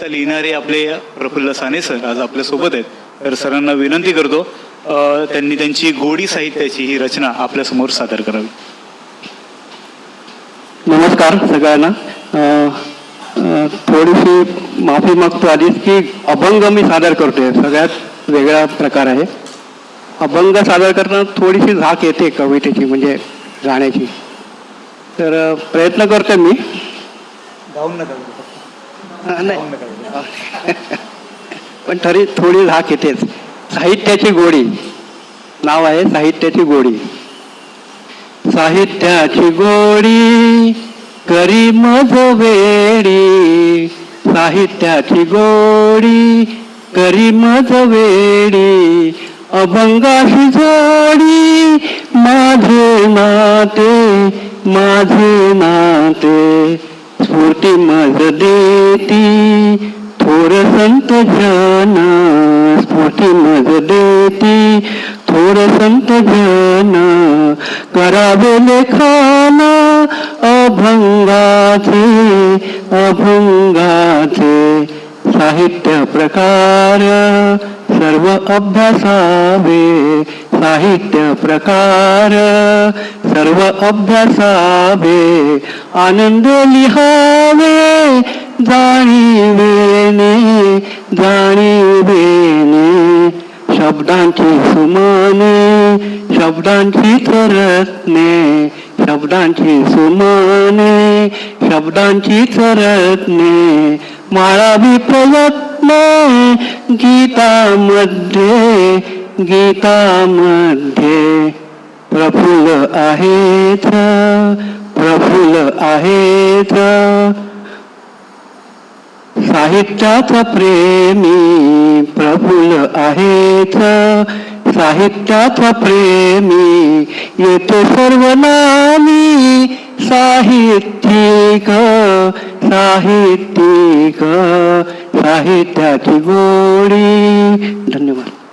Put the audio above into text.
आता लिहिणारे आपले प्रफुल्ल साने सर आज आपल्यासोबत आहेत. तर सरांना विनंती करतो अ, त्यांनी त्यांची गोडी साहित्याची ही रचना आपल्यासमोर सादर करावी. नमस्कार सगळ्यांना. अ, अ, थोडीशी माफी मागतो आधीच की अभंग मी सादर करतोय. सगळ्यात वेगळा प्रकार आहे. अभंग सादर करताना थोडीशी झाक येते कवितेची म्हणजे गाण्याची. तर अ, प्रयत्न करतोय मी. गाऊन नका नाही. पण तरी थोडी झाक येतेच साहित्याची गोडी. नाव आहे साहित्याची गोडी. साहित्याची गोडी करी मज वेडी. साहित्याची गोडी करी मज वेडी. अभंगाशी जोडी. माझे नाते माझे नाते. स्फूर्ती माझ देती. थोर संत जन स्फूर्ती माझ देती. थोर संत जन करावे लेखाना अभंगाचे अभंगाचे साहित्य प्रकार. सर्व अभ्यासावे साहित्य प्रकार. सर्व अभ्यासावे आनंद लिहावे जाणीवेने जाणीवेने. शब्दांची सुमाने शब्दांची रत्ने शब्दांची सुमाने शब्दांची रत्ने माळावी प्रयत्न गीतामध्ये गीतामध्ये प्रफुल्ल आहेत प्रफुल्ल आहेत साहित्याचा प्रेमी प्रफुल्ल आहेत साहित्याचा प्रेमी येतो सर्वनामी साहित्यिक साहित्यिक। साहित्याची गोडी. धन्यवाद.